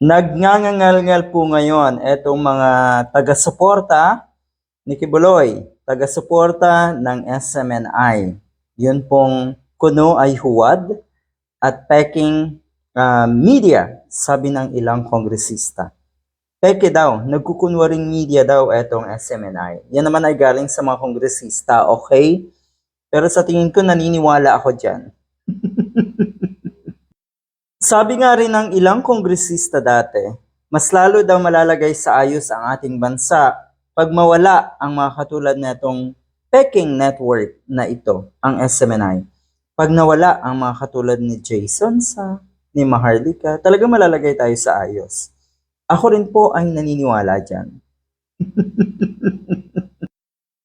Nagngangangal po ngayon etong mga taga-suporta ni Kibuloy, taga-suporta ng SMNI. Yun pong kuno ay huwad at peking ah, media, sabi ng ilang kongresista. Peke daw, nagkukunwaring media daw etong SMNI. Yan naman ay galing sa mga kongresista, okay? Pero sa tingin ko naniniwala ako dyan. Sabi nga rin ng ilang kongresista dati, mas lalo daw malalagay sa ayos ang ating bansa pag mawala ang mga katulad netong peking network na ito, ang SMNI. Pag nawala ang mga katulad ni Jason sa ni Maharlika, talaga malalagay tayo sa ayos. Ako rin po ay naniniwala dyan.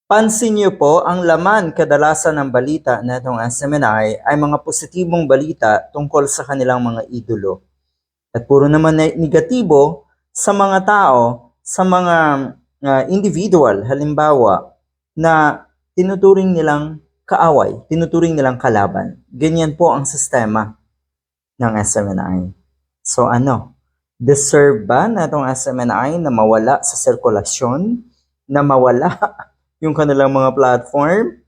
Pansin niyo po, ang laman kadalasan ng balita na itong SMNI ay mga positibong balita tungkol sa kanilang mga idolo. At puro naman na negatibo sa mga tao, sa mga ah, individual, halimbawa, na tinuturing nilang kaaway, tinuturing nilang kalaban. Ganyan po ang sistema ng SMNI. So ano, deserve ba na itong SMNI na mawala sa sirkulasyon, na mawala yung kanilang mga platform,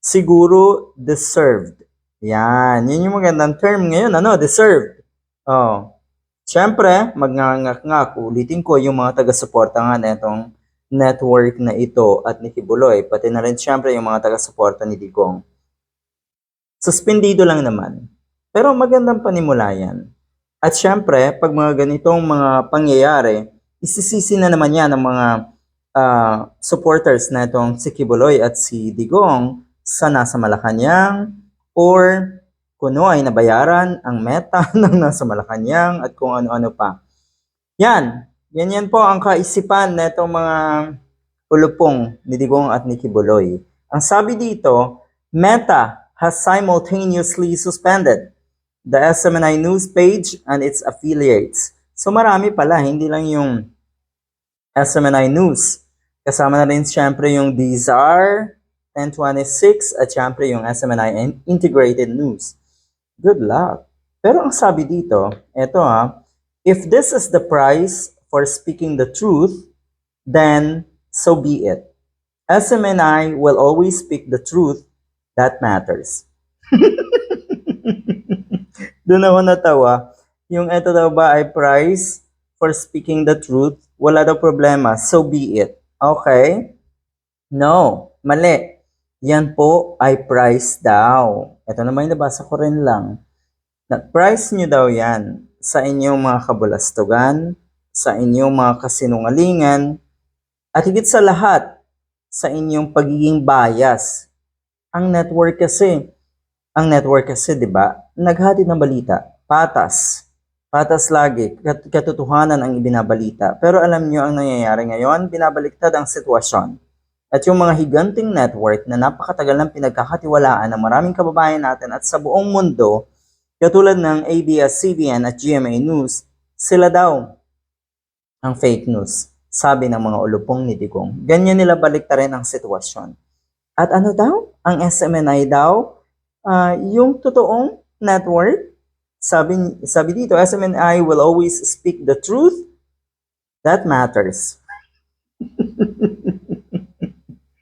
siguro deserved. Yan, yun yung magandang term ngayon, ano, deserved. Oh. Siyempre, magngangak-ngak, ulitin ko yung mga taga-suporta nga na itong network na ito at ni Kibuloy, pati na rin siyempre yung mga taga-suporta ni Digong. Suspendido lang naman. Pero magandang panimula yan. At syempre, pag mga ganitong mga pangyayari, isisisi na naman yan ng mga ah, supporters na itong si Kibuloy at si Digong sa nasa Malacanang or kuno ay nabayaran ang meta ng nasa Malacanang at kung ano-ano pa. Yan, ganyan po ang kaisipan na itong mga ulupong ni Digong at ni Kibuloy. Ang sabi dito, Meta has simultaneously suspended the SMNI news page and its affiliates. So marami pala, hindi lang yung SMNI News. Kasama na rin siyempre yung DZAR 1026 at siyempre yung SMNI In- Integrated News. Good luck. Pero ang sabi dito, eto ha, if this is the price for speaking the truth, then so be it. SMNI will always speak the truth that matters. Doon ako natawa. Yung eto daw ba ay price for speaking the truth, wala daw problema, so be it. Okay? No, mali. Yan po ay price daw. Ito naman yung nabasa ko rin lang. Na price nyo daw yan sa inyong mga kabulastugan, sa inyong mga kasinungalingan, at higit sa lahat, sa inyong pagiging bias. Ang network kasi, ang network kasi, di ba, naghatid ng balita, patas. Patas lagi, kat- katotohanan ang ibinabalita. Pero alam nyo ang nangyayari ngayon, binabaliktad ang sitwasyon. At yung mga higanting network na napakatagal ng pinagkakatiwalaan ng maraming kababayan natin at sa buong mundo, katulad ng ABS-CBN at GMA News, sila daw ang fake news, sabi ng mga ulupong ni Digong. Ganyan nila baliktarin ang sitwasyon. At ano daw? Ang SMNI daw, ah, yung totoong network, sabi, sabi dito, SMNI will always speak the truth that matters.